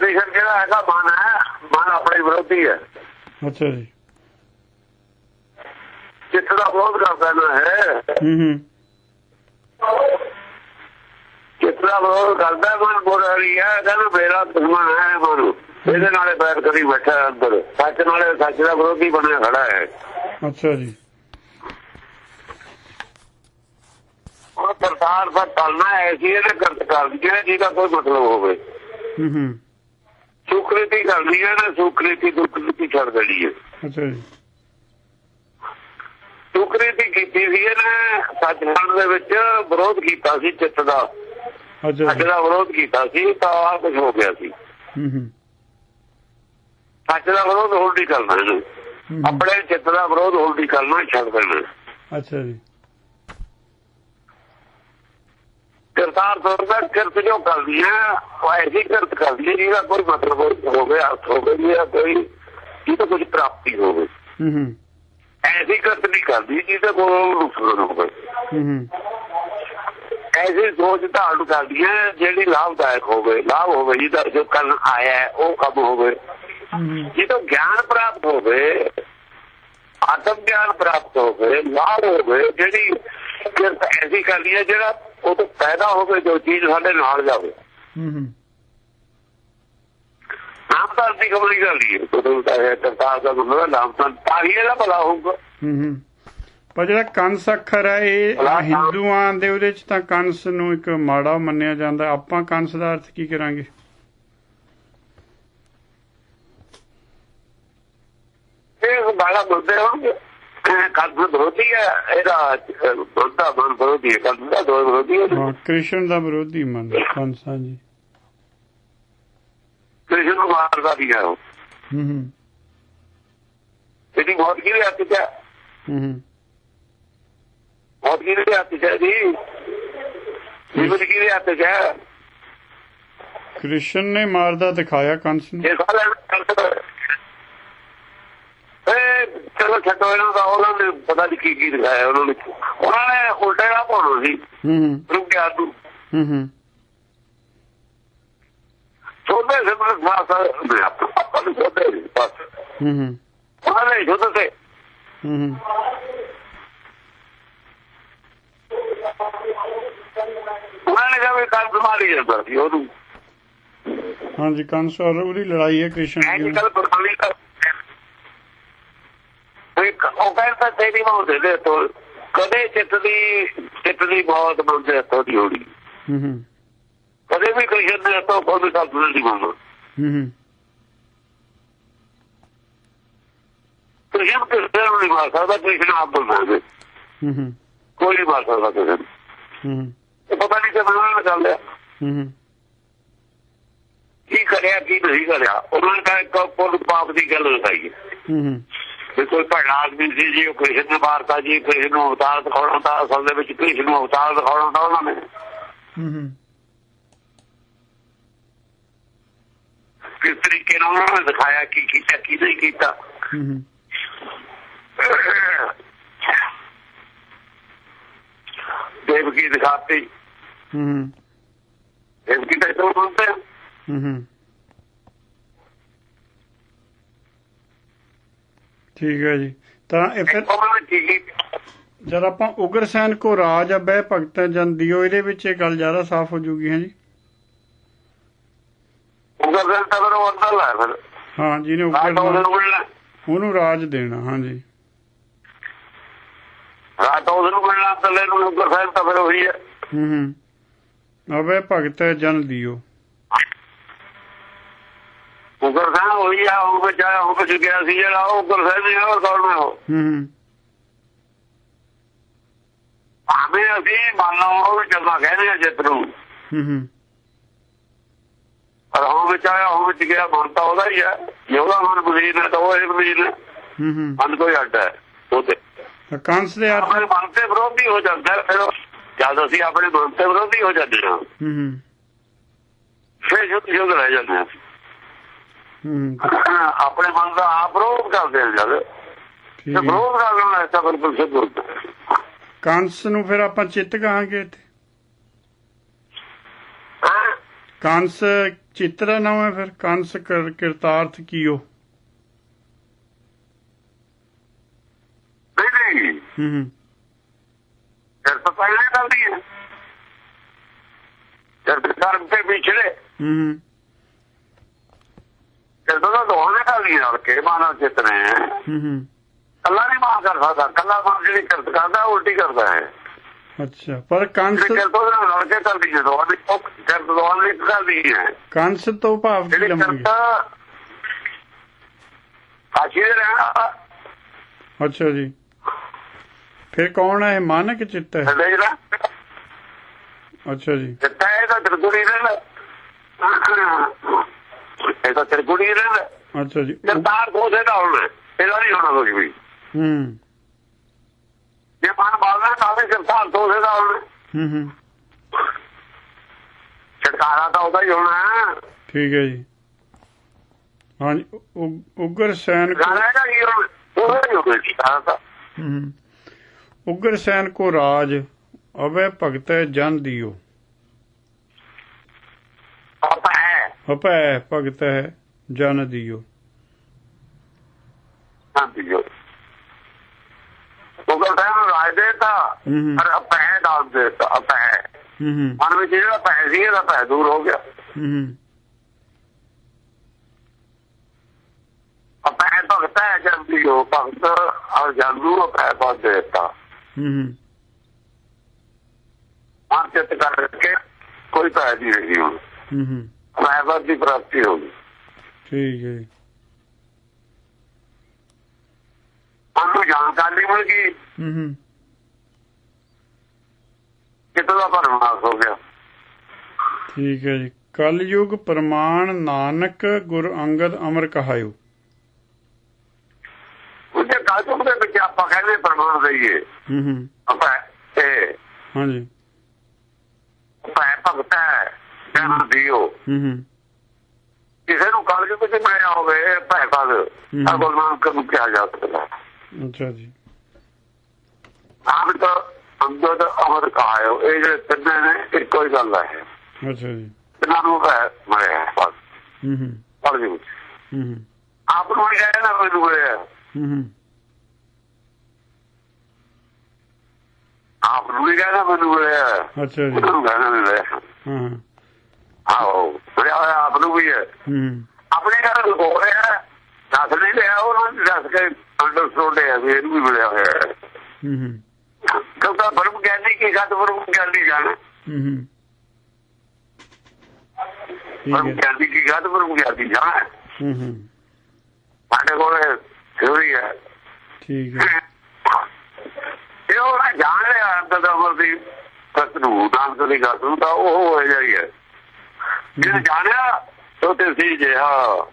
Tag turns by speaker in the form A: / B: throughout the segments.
A: ਕ੍ਰਿਸ਼ਨ ਜਿਹੜਾ ਹੈਗਾ ਮਨ ਹੈ ਮਨ ਆਪਣੇ ਵਿਰੋਧੀ ਹੈ।
B: ਅੱਛਾ ਜੀ।
A: ਚਿੱਤ ਦਾ ਵਿਰੋਧ ਕਰਦਾ ਨਾ ਹੈ।
B: ਹੂੰ ਹੂੰ।
A: ਚਿੱਤ ਦਾ ਵਿਰੋਧ ਕਰਦਾ ਮਨ ਬੋਲੀ ਹੈ ਕਹਿੰਦਾ ਮੇਰਾ ਦੁਸ਼ਮਣ ਹੈ ਮਨ। ਇਹਦੇ ਨਾਲੇ ਬੈਠ ਕਰੀ ਬੈਠਾ ਅੰਦਰ। ਸੱਚ ਨਾਲੇ ਸੱਚ ਦਾ ਵਿਰੋਧੀ ਬਣਿਆ ਖੜਾ ਹੈ।
B: ਅੱਛਾ ਜੀ।
A: ਉਹ ਸਰਕਾਰ ਦਾ ਚੱਲਣਾ ਐਸੀ ਇਹਨੇ ਕਰਤ ਕਰਦੀ ਹੈ ਜਿਹਦਾ ਕੋਈ ਮਤਲਬ ਹੋਵੇ।
B: ਹੂੰ ਹੂੰ।
A: ਸੁਕ੍ਰਿਤੀ ਕਰਨੀ ਹੈ ਨਾ ਸੁਕ੍ਰਿਤੀ ਦੁਕ੍ਰਿਤੀ ਛੱਡ ਦੇਣੀ ਹੈ।
B: ਅੱਛਾ ਜੀ।
A: ਸੁਕ੍ਰਿਤੀ ਕੀਤੀ ਸੀ ਇਹਨੇ ਸੱਚਖੰਡ ਦੇ ਵਿੱਚ ਵਿਰੋਧ ਕੀਤਾ ਸੀ ਚਿੱਤ ਦਾ।
B: ਅੱਛਾ
A: ਦਾ ਵਿਰੋਧ ਕੀਤਾ ਸੀ ਤਾਂ ਆ ਕੁਝ ਹੋ ਗਿਆ ਸੀ।
B: ਹੂੰ ਹੂੰ।
A: ਸੱਚ ਦਾ ਵਿਰੋਧ ਨਹੀਂ ਕਰਨਾ ਇਹਨੂੰ। ਆਪਣੇ ਚਿੱਤ ਦਾ ਵਿਰੋਧ ਨਹੀਂ ਕਰਨਾ ਛੱਡ ਦੇਣਾ।
B: ਅੱਛਾ ਜੀ।
A: ਕਰਤਾਰ ਸੋਰਦਾ ਕਿਰਤ ਜੋ ਕਰਦੀ ਹੈ ਉਹ ਐਸੀ ਕਿਰਤ ਕਰਦੀ ਹੈ ਜਿਹਦਾ ਕੋਈ ਮਤਲਬ ਹੋਵੇ ਅਰਥ ਹੋਵੇ ਜਾਂ ਕੋਈ ਜਿਹਦਾ ਕੁਝ ਪ੍ਰਾਪਤੀ ਹੋਵੇ।
B: ਹੂੰ ਹੂੰ।
A: ਐਸੀ ਕਿਰਤ ਨਹੀਂ ਕਰਦੀ ਜਿਹਦਾ ਕੋਈ ਨੁਕਸਾਨ ਹੋਵੇ।
B: ਹੂੰ ਹੂੰ।
A: ਐਸੀ ਸੋਚ ਧਾਰਨ ਕਰਦੀ ਹੈ ਜਿਹੜੀ ਲਾਭਦਾਇਕ ਹੋਵੇ ਲਾਭ ਹੋਵੇ ਜਿਹਦਾ ਜੋ ਕਰਨ ਆਇਆ ਉਹ ਕੰਮ ਹੋਵੇ।
B: ਹੂੰ
A: ਜਿਹਦਾ ਗਿਆਨ ਪ੍ਰਾਪਤ ਹੋਵੇ ਆਤਮ ਗਿਆਨ ਪ੍ਰਾਪਤ ਹੋਵੇ ਲਾਭ ਹੋਵੇ ਜਿਹੜੀ ਕਿਰਤ ਐਸੀ ਕਰਦੀ ਹੈ ਜਿਹੜਾ ਉਹ ਤੋਂ ਪੈਦਾ ਹੋਵੇ ਜੋ ਚੀਜ਼ ਸਾਡੇ ਨਾਲ ਜਾਵੇ।
B: ਹੂੰ ਹੂੰ।
A: ਨਾਮ ਤਾਂ ਦੀ ਖਬਰੀ ਕਰਦੀ ਹੈ। ਜਦੋਂ ਤਾਂ ਇਹ ਕਰਤਾਰ ਦਾ ਮਤਲਬ ਹੈ ਨਾਮ ਤਾਂ ਤਾਂ ਹੀ ਇਹਦਾ ਭਲਾ ਹੋਊਗਾ।
B: ਹੂੰ ਹੂੰ। ਪਰ ਜਿਹੜਾ ਕੰਸ ਅੱਖਰ ਹੈ ਇਹ ਹਿੰਦੂਆਂ ਦੇ ਉਹਦੇ ਚ ਤਾਂ ਕੰਸ ਨੂੰ ਇੱਕ ਮਾੜਾ ਮੰਨਿਆ ਜਾਂਦਾ। ਆਪਾਂ ਕੰਸ ਦਾ ਅਰਥ ਕੀ ਕਰਾਂਗੇ?
A: ਇਹ ਬਾਲਾ ਬੁੱਧੇ ਹੋਣਗੇ। ਕਲਪ ਵਿਰੋਧੀ ਹੈ ਇਹਦਾ ਬੁੱਧਾ ਮਨ ਵਿਰੋਧੀ ਹੈ ਕਲਪ ਦਾ ਦੋ ਵਿਰੋਧੀ ਹੈ।
B: ਹਾਂ ਕ੍ਰਿਸ਼ਨ ਦਾ ਵਿਰੋਧੀ ਮੰਨ ਕੰਸ ਜੀ।
A: ਕ੍ਰਿਸ਼ਨ ਨੂੰ ਮਾਰਦਾ ਵੀ ਹੈ ਉਹ।
B: ਹੂੰ ਹੂੰ।
A: ਇਹਦੀ ਮੌਤ ਕਿਹਦੇ ਹੱਥ 'ਚ ਹੈ?
B: ਹੂੰ ਹੂੰ।
A: ਮੌਤ ਕਿਹਦੇ ਹੱਥ 'ਚ ਜੀ? ਜੀਵਨ ਕਿਹਦੇ ਹੱਥ 'ਚ
B: ਕ੍ਰਿਸ਼ਨ ਨੇ ਮਾਰਦਾ ਦਿਖਾਇਆ ਕੰਸ ਨੂੰ।
A: ਇਹ ਸਾਰਾ ਇਹ ਚਲੋ ਛੱਡੋ ਇਹਨਾਂ ਦਾ ਉਹਨਾਂ ਨੇ ਪਤਾ ਨਹੀਂ ਕੀ ਕੀ ਦਿਖਾਇਆ ਉਹਨਾਂ ਨੇ। ਉਹਨਾਂ ਨੇ ਉਲਟੇ ਦਾ ਪਾਉਣਾ ਸੀ
B: ਹੂੰ ਹੂੰ।
A: ਰੁਕ ਗਿਆ ਤੂੰ।
B: ਹੂੰ ਹੂੰ।
A: ਸੋਧੇ ਸਿਮਰਤ ਸਾਸਾ ਮੈਂ ਆਪਾਂ ਨੂੰ ਨਹੀਂ ਬਸ।
B: ਹੂੰ ਹੂੰ।
A: ਉਹਨਾਂ ਨੇ ਸ਼ੁੱਧ ਤੇ
B: ਹੂੰ ਹੂੰ।
A: ਉਹਨਾਂ ਨੇ ਕਿਹਾ ਕੱਲ ਬਿਮਾਰੀ ਜਾਂਦਾ ਸੀ ਉਹਨੂੰ।
B: ਹਾਂਜੀ ਕੰਸ ਔਰ ਉਹਦੀ ਲੜਾਈ ਹੈ ਕ੍ਰਿਸ਼ਨ ਦੀ।
A: ਕੱਲ ਬਿਮਾਰੀ ਕਰ ਇੱਕ ਕਹਿੰਦਾ ਤੇਰੀ ਮੌਤ ਦੇ ਤੋ ਕਦੇ ਚਿੱਤ ਦੀ ਚਿੱਤ ਦੀ ਮੌਤ ਮੰਗਦੇ ਹੱਥੋਂ ਦੀ ਹੋਣੀ।
B: ਹੂੰ ਹੂੰ।
A: ਕਦੇ ਵੀ ਕ੍ਰਿਸ਼ਨ ਦੇ ਹੱਥੋਂ ਕੋਈ ਸਬਜ਼ੀ ਨਹੀਂ ਮੰਗਦਾ
B: ਹੂੰ ਹੂੰ।
A: ਕ੍ਰਿਸ਼ਨ ਕਿਸੇ ਨੂੰ ਨਹੀਂ ਮਾਰ ਸਕਦਾ ਕ੍ਰਿਸ਼ਨ ਆਪ ਬਣਾਵੇ
B: ਹੂੰ ਹੂੰ।
A: ਕੋਈ ਨਹੀਂ ਮਾਰ ਸਕਦਾ ਕਿਸੇ ਨੂੰ।
B: ਹੂੰ
A: ਇਹ ਪਤਾ ਨਹੀਂ ਕਿਵੇਂ ਉਹਨਾਂ ਨੇ ਕਰ ਲਿਆ
B: ਹੂੰ ਹੂੰ।
A: ਕੀ ਕਰਿਆ ਕੀ ਨਹੀਂ ਕਰਿਆ। ਉਹਨਾਂ ਨੇ ਕਹਾ ਇੱਕ ਪੁੱਲ ਪਾਪ ਦੀ ਗੱਲ ਦਿਖਾਈ ਹੈ
B: ਹੂੰ। ਹੂੰ
A: ਵੀ ਕੋਈ ਭੜਾ ਆਦਮੀ ਸੀ ਜੀ ਉਹ ਕ੍ਰਿਸ਼ਨ ਨੇ ਮਾਰਤਾ ਜੀ ਕ੍ਰਿਸ਼ਨ ਨੂੰ ਅਵਤਾਰ ਦਿਖਾਉਣਾ ਤਾਂ ਅਸਲ ਦੇ ਵਿੱਚ ਕ੍ਰਿਸ਼ਨ ਨੂੰ ਅਵਤਾਰ ਦਿਖਾਉਣਾ ਤਾਂ ਉਹਨਾਂ ਨੇ।
B: ਹੂੰ ਹੂੰ।
A: ਕਿਸ ਤਰੀਕੇ ਨਾਲ ਉਹਨਾਂ ਨੇ ਦਿਖਾਇਆ ਕੀ ਕੀਤਾ ਕੀ ਨਹੀਂ ਕੀਤਾ।
B: ਹੂੰ ਹੂੰ।
A: ਦੇਵਕੀ ਦਿਖਾਤੀ।
B: ਹੂੰ ਹੂੰ।
A: ਦੇਵਕੀ ਤਾਂ ਮੰਨਦੇ ਆ।
B: ਹੂੰ ਹੂੰ। ਠੀਕ ਹੈ ਜੀ। ਤਾਂ ਇਹ ਫਿਰ
A: ਉਹਨਾਂ ਨੇ
B: ਜਦ ਆਪਾਂ ਉਗਰਸੈਨ ਕੋ ਰਾਜ ਅਬੈ ਭਗਤ ਜਨ ਦਿਓ ਇਹਦੇ ਵਿੱਚ ਇਹ ਗੱਲ ਜ਼ਿਆਦਾ ਸਾਫ਼ ਹੋ ਜੂਗੀ ਹੈ ਜੀ।
A: ਗੱਲ ਤਾਂ ਫਿਰ ਅੰਦਰ ਲਾ ਫਿਰ।
B: ਹਾਂ
A: ਰਾਤ
B: ਉਗਰਸੈਨ
A: ਨੂੰ ਮਿਲਣਾ
B: ਉਹਨੂੰ ਰਾਜ ਦੇਣਾ ਹਾਂਜੀ
A: ਰਾਤ ਉਹਦੇ ਨੂੰ ਮਿਲਣਾ ਥੱਲੇ ਨੂੰ ਉੱਪਰ ਸਾਹਿਬ ਤਾਂ ਫਿਰ ਉਹੀ ਹੈ।
B: ਹੂੰ ਹੂੰ। ਅਬੈ ਭਗਤ ਜਨ ਦਿਓ।
A: ਉਗਰ ਸਾਹਿਬ ਉਹੀ ਆ ਉਹ ਵਿੱਚ ਆਇਆ ਉਹ ਵਿੱਚ ਗਿਆ ਸੀ ਜਿਹੜਾ ਉਹ ਉਗਰ ਸਾਹਿਬ ਨਹੀਂ ਹੋਰ ਕੌਣ ਹੈ
B: ਹੂੰ।
A: ਭਾਵੇਂ ਅਸੀਂ ਮੰਨ ਉਹ ਵੀ ਚੱਲਣਾ ਕਹਿੰਦੇ ਆ ਜਿੱਤ ਨੂੰ।
B: ਹੂੰ ਹੂੰ।
A: ਪਰ ਉਹ ਵਿੱਚ ਆਇਆ ਉਹ ਵਿੱਚ ਗਿਆ ਮਨ ਤਾਂ ਉਹਦਾ ਹੀ ਹੈ ਜੇ ਉਹਦਾ ਮਨ ਬਲੀਨ ਹੈ ਤਾਂ ਉਹ ਇਹ ਬਲੀਨ ਹੈ।
B: ਹੂੰ ਹੂੰ।
A: ਮਨ ਕੋਈ ਅੱਡ ਹੈ ਉਹਦੇ
B: ਕੰਸ ਦੇ
A: ਆਪਣੇ ਮਨ ਤੇ ਵਿਰੋਧੀ ਹੋ ਜਾਂਦਾ ਫਿਰ। ਜਦ ਅਸੀਂ ਆਪਣੇ ਮਨ ਤੇ ਵਿਰੋਧੀ ਹੋ ਜਾਂਦੇ ਹਾਂ
B: ਹੂੰ ਹੂੰ।
A: ਫਿਰ ਸ਼ੁੱਧ ਰਹਿ ਜਾਂਦੇ ਹੂੰ। ਆਪਣੇ ਮਨ ਦਾ ਆਪ ਵਿਰੋਧ ਕਰਦੇ ਜਦ। ਤੇ ਵਿਰੋਧ ਕਰਨ ਨਾਲ ਤਾਂ ਬਿਲਕੁਲ ਸਿੱਧ।
B: ਕੰਸ ਨੂੰ ਫਿਰ ਆਪਾਂ ਚਿੱਤ ਕਹਾਂਗੇ ਇੱਥੇ? ਕੰਸ ਚਿੱਤ ਦਾ ਨਾਮ ਹੈ ਫਿਰ? ਕੰਸ ਕਰ- ਕਿਰਤਾਰਥ ਕੀਓ
A: ਨਹੀਂ ਨਹੀਂ।
B: ਹੂੰ
A: ਫਿਰ ਤਾਂ ਪਹਿਲੇ ਕਰਦੀ ਹੈ। ਜਦ ਕਰਮ ਤੇ ਵਿਛੜੇ
B: ਹੂੰ। ਹੂੰ
A: ਫਿਰ ਤਾਂ ਦੋਹਾਂ ਕਰਦੀ ਨਾਲ ਕੇ ਮਾਨਵ ਚਿੱਤ ਨੇ
B: ਹੂੰ ਹੂੰ।
A: ਕੱਲਾ ਨਹੀਂ ਮਾਨ ਕਰ ਸਕਦਾ ਕੱਲਾ ਮਾਨ ਜਿਹੜੀ ਕਰਤ ਕਰਦਾ ਉਲਟੀ ਕਰਦਾ ਹੈ।
B: ਅੱਛਾ ਪਰ ਕੰਸ
A: ਜਿਹੜੀ ਕਰਤ ਉਹਦੇ ਨਾਲ ਲੜ ਕੇ ਕਰਦੀ ਹੈ ਦੋਹਾਂ ਦੀ ਉਹ ਕਰਤ ਦੋਹਾਂ ਦੀ ਇੱਕ ਕਰਦੀ ਹੈ
B: ਕੰਸ ਤੋਂ ਭਾਵ ਕੀ
A: ਕਰਤ ਆਸ਼ੀ ਦੇ ਰਹਿਣਾ
B: ਅੱਛਾ ਜੀ। ਫਿਰ ਕੌਣ ਹੈ? ਇਹ ਮਨ ਕਿ ਚਿੱਤ ਹੈ? ਅੱਛਾ ਜੀ।
A: ਜਿੱਤਾ ਇਹਦਾ ਤਿਰਗੁਣੀ ਰਹਿਣਾ ਇਹਦਾ ਤਿਰਗੁਣੀ ਰਹਿਣਾ।
B: ਅੱਛਾ ਜੀ।
A: ਕਰਤਾਰ ਕੋਸੇ ਦਾ ਹੋਣਾ ਇਹਦਾ ਨਹੀਂ ਹੋਣਾ ਕੁਝ ਵੀ।
B: ਹੂੰ।
A: ਜੇ ਮਨ ਬਾਲਣਾ ਤਾਂ ਵੀ ਕਰਤਾਰ ਕੋਸੇ ਦਾ ਹੋਣਾ
B: ਹੂੰ ਹੂੰ।
A: ਛਟਕਾਰਾ ਤਾਂ ਉਹਦਾ ਹੀ ਹੋਣਾ।
B: ਠੀਕ ਹੈ ਜੀ। ਹਾਂਜੀ ਉਗਰ ਸੈਨ ਕੋ
A: ਹੀ
B: ਹੂੰ। ਉਗਰ ਸੈਨ ਕੋ ਰਾਜ ਅਵੇ ਭਗਤੈ ਜਨ ਦਿਓ
A: ਆਪਾਂ ਹੈ
B: ਹਪੈ ਭਗਤੈ ਜਨ ਦਿਓ।
A: ਜੋ ਉਹ ਕਹਿੰਦਾ ਹੈ ਰਾਜ ਦੇਤਾ
B: ਹੂੰ ਹੂੰ।
A: ਪਰ ਆਪੈ ਦਾਨ ਦੇਤਾ ਆਪੈ
B: ਹੂੰ ਹੂੰ।
A: ਮਨ ਵਿੱਚ ਜਿਹੜਾ ਪੈ ਸੀ ਇਹਦਾ ਪੈ ਦੂਰ ਹੋ ਗਿਆ।
B: ਹੂੰ ਹੂੰ।
A: ਆਪੈ ਭਗਤ ਹੈ ਜਲਦੀ ਹੋ ਭਗਤ ਔਰ ਜਲਦੂ ਆਪੈ ਪਦ ਦੇਤਾ।
B: ਹੂੰ ਹੂੰ।
A: ਮਨ ਚਿੱਤ ਕਰਕੇ ਕੋਈ ਪੈ ਨਹੀਂ ਰਹੀ ਹੁਣ।
B: ਹੂੰ ਹੂੰ।
A: ਪਦ ਦੀ ਪ੍ਰਾਪਤੀ ਹੋ ਗਈ।
B: ਠੀਕ ਹੈ ਜੀ।
A: ਮਨ ਨੂੰ ਜਾਣਕਾਰੀ ਮਿਲ ਗਈ।
B: ਹੂੰ ਹੂੰ।
A: ਕਿਤੋਂ ਦਾ ਪਰਮਾਸ ਹੋ ਗਿਆ।
B: ਠੀਕ ਹੈ ਜੀ। ਕਲਯੁਗ ਪ੍ਰਮਾਣ ਨਾਨਕ ਗੁਰ ਅੰਗਦ ਅਮਰ ਕਹਾਇਓ।
A: ਉਹਦੇ ਕਾਜੂ ਦੇ ਵਿੱਚ ਆਪਾਂ ਕਹਿੰਦੇ ਪ੍ਰਮਾਣ ਦਈਏ।
B: ਹੂੰ ਹੂੰ।
A: ਆਪੈ ਇਹ
B: ਹਾਂਜੀ।
A: ਆਪੈ ਭਗਤ ਹੈ। ਜਨ ਦਿਓ
B: ਹੂੰ ਹੂੰ।
A: ਕਿਸੇ ਨੂੰ ਕਾਲਜ ਵਿੱਚ ਮਿਲਿਆ ਹੋਵੇ ਭੈ ਪਦ ਆ ਗੁਰਨਾਮ ਨੂੰ ਕਿਹਾ ਜਾ ਸਕਦਾ।
B: ਅੱਛਾ ਜੀ।
A: ਆਪ ਤਾਂ ਅੰਦਰ ਅਮਰ ਕਹਾਇਓ ਇਹ ਜਿਹੜੇ ਤਿੰਨੇ ਨੇ ਇੱਕੋ ਹੀ ਗੱਲ ਹੈ
B: ਅੱਛਾ ਜੀ।
A: ਇਹਨਾਂ ਨੂੰ ਭੈ ਮਿਲਿਆ ਬਸ।
B: ਹੂੰ ਹੂੰ।
A: ਕਾਲਜ ਵਿੱਚ।
B: ਹੂੰ ਹੂੰ।
A: ਆਪ ਨੂੰ ਨਹੀਂ ਕਹਿਣਾ ਮੈਨੂੰ ਮਿਲਿਆ
B: ਹੂੰ ਹੂੰ।
A: ਆਪ ਨੂੰ ਨਹੀਂ ਕਹਿਣਾ ਮੈਨੂੰ ਮਿਲਿਆ
B: ਅੱਛਾ ਜੀ।
A: ਉਹਨਾਂ ਨੂੰ ਕਹਿਣਾ ਮਿਲਿਆ
B: ਹਾਂ।
A: ਆਹੋ ਮਿਲਿਆ ਹੋਇਆ ਆਪ ਨੂੰ ਵੀ ਹੈ। ਆਪਣੇ ਘਰ ਲਗੋ ਰਿਹਾ ਦੱਸ ਨਹੀਂ ਰਿਹਾ ਉਹਨਾਂ ਨੇ ਦੱਸ ਕੇ ਅੰਡਰਸਟੂਡ ਹੈ ਵੀ ਇਹਨੂੰ ਵੀ ਮਿਲਿਆ ਹੋਇਆ ਹੈ।
B: ਹੂੰ ਹੂੰ।
A: ਕਿਉਂਕਿ ਬਰਮ ਗਿਆਨੀ ਕੀ ਗੱਲ ਬਰਮ ਗਿਆਨੀ ਜਾਣੇ
B: ਹੂੰ ਹੂੰ। ਠੀਕ
A: ਬਰਮ ਗਿਆਨੀ ਕੀ ਗੱਲ ਬਰਮ ਗਿਆਨੀ ਜਾਣੇ
B: ਹੂੰ ਹੂੰ।
A: ਸਾਡੇ ਕੋਲ ਥਿਉਰੀ ਹੈ।
B: ਠੀਕ ਹੈ।
A: ਇਹ ਉਹ ਜਾਣ ਲਿਆ ਅੰਦਰ ਦਾ ਅਮਰ ਦੀ ਸਤ ਨੂੰ ਨਾਨਕ ਦੀ ਗੱਲ ਤਾਂ ਉਹ ਹੋ ਜਾਈ ਹੈ। ਜਿਹਨੇ ਜਾਣਿਆ ਉਹ ਤੇ ਸੀ ਜਿਹਾ।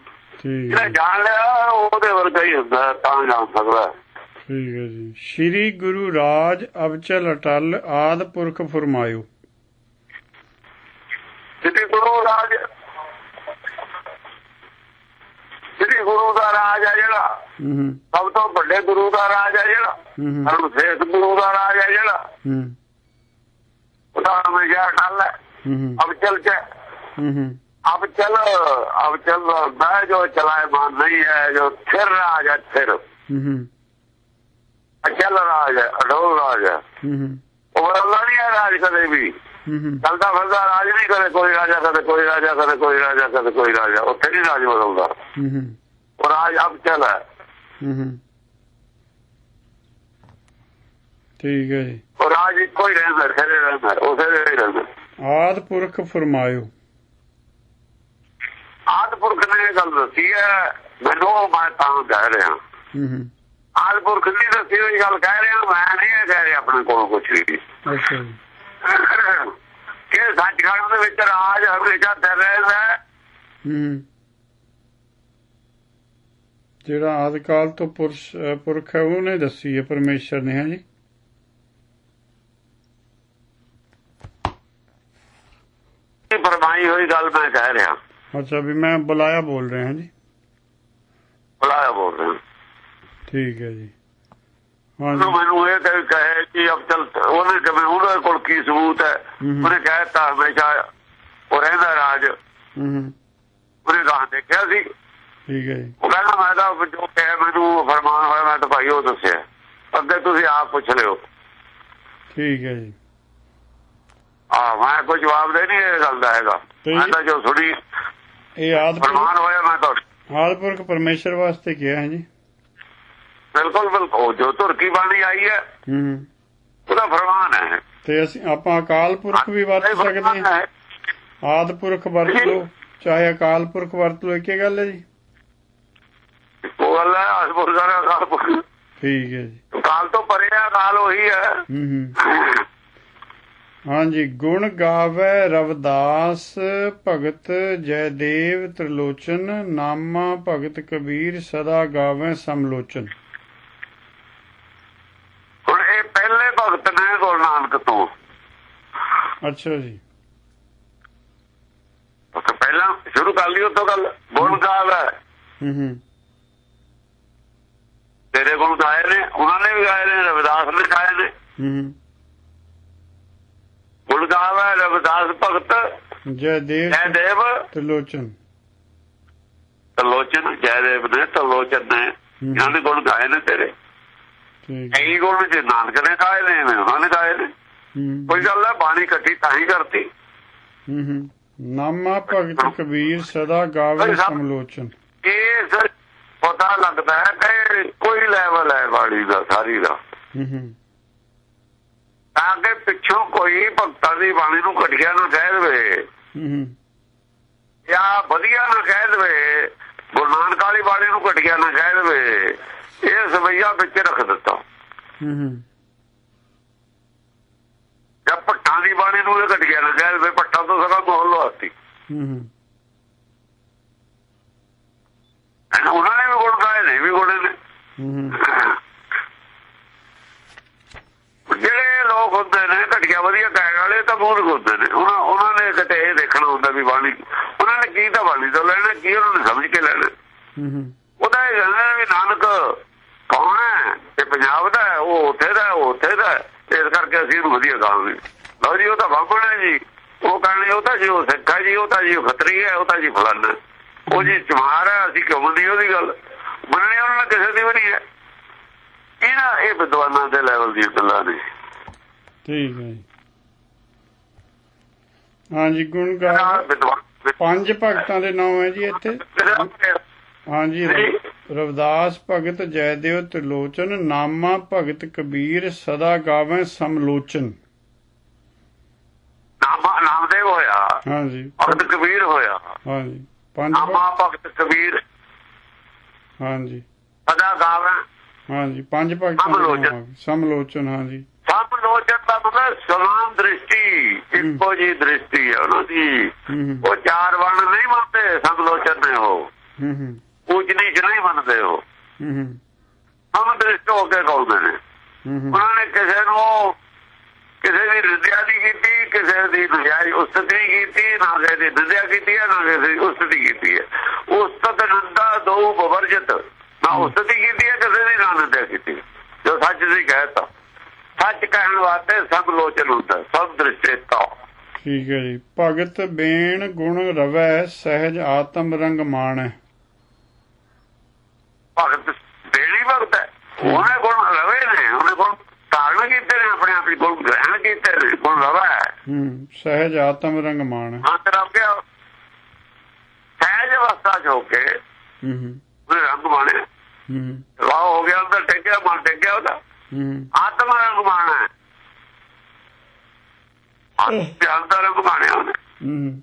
B: ਹੈ।
A: ਜਾਣ ਲਿਆ ਉਹਦੇ ਵਰਗਾ ਹੀ ਹੁੰਦਾ ਤਾਂ ਜਾਣ ਸਕਦਾ।
B: ਠੀਕ ਹੈ ਜੀ। ਸ਼੍ਰੀ ਗੁਰੂ ਰਾਜ ਅਬਚਲ ਅਟਲ ਆਦ ਪੁਰਖ ਫਰਮਾਇਓ।
A: ਸ੍ਰੀ ਗੁਰੂ ਰਾਜ ਸ੍ਰੀ ਗੁਰੂ ਦਾ ਰਾਜ ਹੈ ਜਿਹੜਾ ਸਭ ਤੋਂ ਵੱਡੇ ਗੁਰੂ ਦਾ ਰਾਜ ਹੈ ਜਿਹੜਾ।
B: ਹੂੰ ਹੂੰ।
A: ਸਰਵਸ਼ੇਸ਼ ਗੁਰੂ ਦਾ ਰਾਜ ਹੈ ਜਿਹੜਾ। ਉਹਦਾ ਹਮੇਸ਼ਾ ਠੱਲ ਹੈ।
B: ਹੂੰ ਹੂੰ।
A: ਅਬ ਚਲ ਕੇ
B: ਹੂੰ ਹੂੰ।
A: अब चल अब चल मैं जो चलायमान नहीं है जो थिर राज है थिर
B: ਹੂੰ ਹੂੰ
A: अचल राज है अडोल राज है
B: ਹੂੰ ਹੂੰ
A: वो बदलता नहीं है राज कदे भी
B: ਹੂੰ ਹੂੰ
A: चलता फिरता राज नहीं करे कोई राजा करे कोई राजा करे कोई राजा करे कोई राजा उत्थे नहीं राज बदलता
B: ਹੂੰ ਹੂੰ
A: वो राज अब चल है
B: ਹੂੰ ਹੂੰ ਠੀਕ ਹੈ ਜੀ
A: वो राज इको ही रहना खरे रहना उसे ही रहना
B: ਆਦ ਪੁਰਖ ਫਰਮਾਇਓ
A: ਆਦਪੁਰਖ ਨੇ ਇਹ ਗੱਲ ਦੱਸੀ ਹੈ ਮੈਨੂੰ ਮੈਂ ਤਾਂ ਕਹਿ ਰਿਹਾ। ਆਦਪੁਰਖ ਦੀ ਦੱਸੀ ਹੋਈ ਗੱਲ ਕਹਿ ਰਿਹਾ ਮੈਂ ਨਹੀਂ ਇਹ ਕਹਿ ਰਿਹਾ ਆਪਣੇ ਕੋਲ ਕੁਝ ਵੀ। ਕਿ ਸੱਚਖੰਡ ਦੇ ਵਿੱਚ ਰਾਜ ਹਮੇਸ਼ਾ ਤੇ ਰਹਿੰਦਾ ਹੈ।
B: ਜਿਹੜਾ ਆਦਿ ਕਾਲ ਤੋਂ ਪੁਰਸ਼ ਪੁਰਖ ਹੈ ਉਹਨੇ ਦੱਸੀ ਹੈ ਪਰਮੇਸ਼ਰ ਨੇ ਹੈ ਜੀ।
A: ਇਹ ਫਰਮਾਈ ਹੋਈ ਗੱਲ ਮੈਂ ਕਹਿ ਰਿਹਾ।
B: ਅੱਛਾ ਵੀ ਮੈਂ ਬੁਲਾਇਆ ਬੋਲ ਰਿਹਾ ਹਾਂ ਜੀ।
A: ਬੁਲਾਇਆ ਬੋਲ ਰਿਹਾ।
B: ਠੀਕ ਹੈ ਜੀ। ਹਾਂਜੀ।
A: ਮੈਨੂੰ ਇਹ ਕਹਿ- ਕਹੇ ਕਿ ਅਬ ਚਲ ਉਹਨੇ ਕਿਵੇਂ ਉਹਦੇ ਕੋਲ ਕੀ ਸਬੂਤ ਹੈ?
B: ਹੂੰ।
A: ਉਹਨੇ ਕਹਿਤਾ ਹਮੇਸ਼ਾ ਉਹ ਰਹਿੰਦਾ ਰਾਜ।
B: ਹੂੰ ਹੂੰ।
A: ਉਹਨੇ ਗਾਂ ਦੇਖਿਆ ਸੀ।
B: ਠੀਕ ਹੈ ਜੀ।
A: ਉਹ ਕਹਿੰਦਾ ਮੈਂ ਤਾਂ ਜੋ ਕਿਹਾ ਮੈਨੂੰ ਫਰਮਾਨ ਹੋਇਆ ਮੈਂ ਤਾਂ ਭਾਈ ਉਹ ਦੱਸਿਆ। ਅੱਗੇ ਤੁਸੀਂ ਆਪ ਪੁੱਛ ਲਿਓ।
B: ਠੀਕ ਹੈ ਜੀ।
A: ਆ ਮੈਂ ਕੋਈ ਜਵਾਬ ਦੇ ਨਹੀਂ ਇਹ ਗੱਲ ਦਾ ਹੈਗਾ। ਮੈਂ ਤਾਂ ਜੋ ਸੁਣੀ
B: ਇਹ ਆਦਪੁਰ
A: ਫਰਮਾਨ ਹੋਇਆ ਮੈਂ ਤਾਂ।
B: ਆਦਪੁਰਖ ਪਰਮੇਸ਼ਰ ਵਾਸਤੇ ਕਿਹਾ ਹੈ ਜੀ।
A: ਬਿਲਕੁਲ ਬਿਲਕੁਲ। ਜੋ ਤੁਰਕੀ ਬਾਣੀ ਆਈ ਹੈ
B: ਹੂੰ।
A: ਉਹਦਾ ਫਰਮਾਨ ਹੈ।
B: ਤੇ ਅਸੀਂ ਆਪਾਂ ਅਕਾਲ ਪੁਰਖ ਵੀ ਵਰਤ ਸਕਦੇ ਹਾਂ। ਆਦਪੁਰਖ ਵਰਤ ਲਓ ਚਾਹੇ ਅਕਾਲ ਪੁਰਖ ਵਰਤ ਲਓ ਇੱਕੇ ਗੱਲ ਹੈ ਜੀ।
A: ਉਹ ਗੱਲ ਹੈ ਅਸਪੁਰ ਦਾ ਅਕਾਲ ਪੁਰਖ।
B: ਠੀਕ ਹੈ ਜੀ।
A: ਕਾਲ ਤੋਂ ਪਰੇ ਆ ਕਾਲ ਉਹੀ ਹੈ।
B: ਹੂੰ ਹੂੰ। ਹਾਂਜੀ ਗੁਣ ਗਾਵੇ ਰਵਦਾਸ ਭਗਤ ਜੈਦੇਵ ਤ੍ਰਿਲੋਚਨ ਨਾਮਾ ਭਗਤ ਕਬੀਰ ਸਦਾ ਗਾਵੇ ਸਮਲੋਚਨ।
A: ਹੁਣ ਇਹ ਪਹਿਲੇ ਭਗਤ ਨੇ ਗੁਰੂ ਨਾਨਕ ਤੋਂ।
B: ਅੱਛਾ ਜੀ।
A: ਉਹ ਤਾਂ ਪਹਿਲਾਂ ਸ਼ੁਰੂ ਕਰ ਲਈ ਉਤੋਂ ਗੱਲ। ਗੁਣ ਗਾਵੇ।
B: ਹੂੰ ਹੂੰ।
A: ਤੇਰੇ ਗੁਣ ਗਾਏ ਨੇ ਉਹਨਾਂ ਨੇ ਵੀ ਗਾਏ ਨੇ ਰਵਿਦਾਸ ਨੇ ਗਾਏ ਨੇ।
B: ਹੂੰ। ਹੂੰ
A: ਗੁਣ ਗਾਵੇ ਰਵਿਦਾਸ ਭਗਤ
B: ਜੈਦੇਵ
A: ਜੈ ਦੇਵ
B: ਤ੍ਰਿਲੋਚਨ
A: ਤਲੋਚਨ ਜੈ ਦੇਵ ਨੇ ਤਲੋਚਨ ਨੇ। ਇਹਨਾਂ ਨੇ ਗੁਣ ਗਾਏ ਨੇ ਤੇਰੇ।
B: ਠੀਕ। ਹੈ।
A: ਇਹੀ ਗੁਣ ਜੇ ਨਾਨਕ ਨੇ ਗਾਏ ਨੇ ਉਹਨਾਂ ਨੇ ਗਾਏ ਨੇ।
B: ਹੂੰ।
A: ਕੋਈ ਗੱਲ ਹੈ ਬਾਣੀ ਇਕੱਠੀ ਤਾਂ ਹੀ ਕਰਤੀ।
B: ਹੂੰ ਹੂੰ। ਨਾਮਾ ਭਗਤ ਕਬੀਰ ਸਦਾ ਗਾਵੇ ਸਮਲੋਚਨ।
A: ਇਸ ਪਤਾ ਲੱਗਦਾ ਹੈ ਕਿ ਕੋਈ ਲੈਵਲ ਹੈ ਬਾਣੀ ਦਾ ਸਾਰੀ ਦਾ।
B: ਹੂੰ ਹੂੰ।
A: ਤਾਂ ਕਿ ਪਿੱਛੋਂ ਕੋਈ ਭਗਤਾਂ ਦੀ ਬਾਣੀ ਨੂੰ ਘਟਿਆ ਨਾ ਕਹਿ ਦੇਵੇ। ਜਾਂ ਵਧੀਆ ਨਾ ਕਹਿ ਦੇਵੇ ਗੁਰੂ ਨਾਨਕ ਵਾਲੀ ਬਾਣੀ ਨੂੰ ਘਟਿਆ ਨਾ ਕਹਿ ਦੇਵੇ ਇਹ ਸਵਈਆ ਵਿੱਚ ਰੱਖ ਦਿੱਤਾ।
B: ਹੂੰ ਹੂੰ।
A: ਜਾਂ ਭੱਟਾਂ ਦੀ ਬਾਣੀ ਨੂੰ ਇਹ ਘਟਿਆ ਨਾ ਕਹਿ ਦੇਵੇ ਭੱਟਾਂ ਤੋਂ ਸਗਾ ਮੋਹਲ ਲਵਾਤੀ।
B: ਹੂੰ ਹੂੰ।
A: ਉਹਨਾਂ ਨੇ ਵੀ ਗੁਣ ਗਾਏ ਨੇ ਵੀ ਗੁਣ ਨੇ
B: ਹੂੰ ਹੂੰ
A: ਜਿਹੜੇ ਲੋਕ ਹੁੰਦੇ ਨੇ ਘਟਿਆ ਵਧੀਆ ਕਹਿਣ ਵਾਲੇ ਤਾਂ ਬਹੁਤ ਹੁੰਦੇ ਨੇ ਉਹਨਾਂ ਉਹਨਾਂ ਨੇ ਕਿਤੇ ਇਹ ਦੇਖਣਾ ਹੁੰਦਾ ਵੀ ਬਾਣੀ ਉਹਨਾਂ ਨੇ ਕੀ ਤਾਂ ਬਾਣੀ ਤੋਂ ਲੈਣਾ ਕੀ ਉਹਨਾਂ ਨੇ ਸਮਝ ਕੇ ਲੈਣਾ।
B: ਹੂੰ ਹੂੰ।
A: ਉਹਦਾ ਇਹ ਕਹਿੰਦਾ ਵੀ ਨਾਨਕ ਕੌਣ ਹੈ? ਇਹ ਪੰਜਾਬ ਦਾ ਹੈ, ਉਹ ਉੱਥੇ ਦਾ ਉਹ ਉੱਥੇ ਦਾ। ਇਸ ਕਰਕੇ ਅਸੀਂ ਇਹਨੂੰ ਵਧੀਆ ਕਹਾਂਗੇ ਲਓ ਜੀ ਉਹ ਤਾਂ ਬਾਬਣ ਹੈ ਜੀ। ਉਹ ਕਹਿੰਦੇ ਉਹ ਤਾਂ ਜੀ ਉਹ ਸਿੱਖ ਜੀ ਉਹ ਤਾਂ ਜੀ ਖੱਤਰੀ ਹੈ ਉਹ ਤਾਂ ਜੀ ਫਲਾਨਾ। ਉਹ ਜੀ ਚਮਾਰ ਹੈ ਅਸੀਂ ਕਿਉਂ ਮੰਨੀ ਉਹਦੀ ਗੱਲ? ਮੰਨਣੀ ਉਹਨਾਂ ਨੇ ਕਿਸੇ ਦੀ ਵੀ ਨਹੀਂ ਹੈ। ਇਹਨਾਂ ਇਹ ਵਿਦਵਾਨਾਂ ਦੇ ਲੈਵਲ ਦੀਆਂ ਗੱਲਾਂ ਨੇ।
B: ਠੀਕ ਹੈ ਜੀ। ਹਾਂਜੀ ਗੁਣ ਗਾਵੇ
A: ਵਿਦਵਾਨ
B: ਪੰਜ ਭਗਤਾਂ ਦੇ ਨਾਮ ਹੈ ਜੀ ਇੱਥੇ। ਹਾਂਜੀ
A: ਜੀ।
B: ਰਵਿਦਾਸ ਭਗਤ ਜੈਦੇਵ ਤ੍ਰਿਲੋਚਨ ਨਾਮਾ ਭਗਤ ਕਬੀਰ ਸਦਾ ਗਾਵੇ ਸਮਲੋਚਨ।
A: ਨਾਮ ਨਾਮਦੇਵ ਹੋਇਆ।
B: ਹਾਂਜੀ।
A: ਭਗਤ ਕਬੀਰ ਹੋਇਆ।
B: ਹਾਂਜੀ। ਪੰਜ
A: ਨਾਮਾ
B: ਭਗ-
A: ਭਗਤ ਕਬੀਰ।
B: ਹਾਂਜੀ।
A: ਸਦਾ ਗਾਵਾਂ।
B: ਹਾਂਜੀ ਪੰਜ ਭਗਤਾਂ।
A: ਸਮਲੋਚਨ
B: ਹਾਂਜੀ।
A: ਲੋਚਨ ਦਾ ਮਤਲਬ ਸਮਾਨ ਦ੍ਰਿਸ਼ਟੀ ਇੱਕੋ ਜੀ ਦ੍ਰਿਸ਼ਟੀ ਹੈ ਉਹਨਾਂ ਦੀ। ਉਹ ਚਾਰ ਵਣ ਨਹੀਂ ਮੰਨਦੇ ਸਭ ਲੋਚਨ ਨੇ ਉਹ। ਉੱਚ ਨੀਚ ਨਹੀਂ ਮੰਨਦੇ ਉਹ।
B: ਹੂੰ ਹੂੰ।
A: ਸਮ ਦ੍ਰਿਸ਼ਟ ਹੋ ਕੇ ਕਹਉਂਦੇ ਨੇ। ਉਹਨਾਂ ਨੇ ਕਿਸੇ ਨੂੰ ਕਿਸੇ ਦੀ ਨਿੰਦਿਆ ਨਹੀਂ ਕੀਤੀ ਕਿਸੇ ਦੀ ਨਜਾਇਜ਼ ਉਸਤਤ ਨਹੀਂ ਕੀਤੀ ਨਾ ਕਿਸੇ ਦੀ ਨਿੰਦਿਆ ਕੀਤੀ ਹੈ ਨਾ ਕਿਸੇ ਦੀ ਉਸਤਤੀ ਕੀਤੀ ਹੈ। ਉਸਤਤ ਨਿੰਦਾ ਦੋ ਬਵਰਜਤ। ਨਾ ਉਸਤਤੀ ਕੀਤੀ ਹੈ ਕਿਸੇ ਦੀ ਨਾ ਨਿੰਦਿਆ ਕੀਤੀ। ਜੋ ਸੱਚ ਦੀ ਕਹਿਤਾ ਸੱਚ ਕਹਿਣ ਵਾਸਤੇ ਸਭ ਲੋਚਨ ਹੁੰਦਾ ਸਭ ਦ੍ਰਿਸ਼ਟਤਾ
B: ਠੀਕ ਹੈ ਜੀ। ਭਗਤ ਬੇਣ ਗੁਣ ਰਵੈ ਸਹਿਜ ਆਤਮ ਰੰਗ ਮਾਣੈ।
A: ਭਗਤ ਦੇਣੀ ਭਗਤ ਹੈ। ਉਹਨੇ ਗੁਣ ਰਵੇ ਨੇ ਉਹਨੇ ਗੁਣ ਧਾਰਨ ਕੀਤੇ ਨੇ ਆਪਣੇ ਆਪ ਹੀ ਗੁਣ ਗ੍ਰਹਿਣ ਕੀਤੇ ਨੇ ਗੁਣ ਰਵਾ। ਹੈ
B: ਹੂੰ ਸਹਿਜ ਆਤਮ ਰੰਗ ਮਾਣੈ।
A: ਅੰਤਰ ਆ ਗਿਆ ਸਹਿਜ ਅਵਸਥਾ ਚ ਹੋ ਕੇ
B: ਹੂੰ ਹੂੰ।
A: ਰੰਗ ਮਾਣੇ
B: ਹੂੰ
A: ਵਾਹ ਹੋ ਗਿਆ ਅੰਦਰ ਟਿਕਿਆ ਮਨ ਟਿਕਿਆ ਉਹਦਾ।
B: ਹੂੰ
A: ਆਤਮਾ ਰੰਗ ਮਾਣਾ ਹੈ। ਰੰਗ ਮਾਣਿਆ ਉਹਨੇ।
B: ਹੂੰ।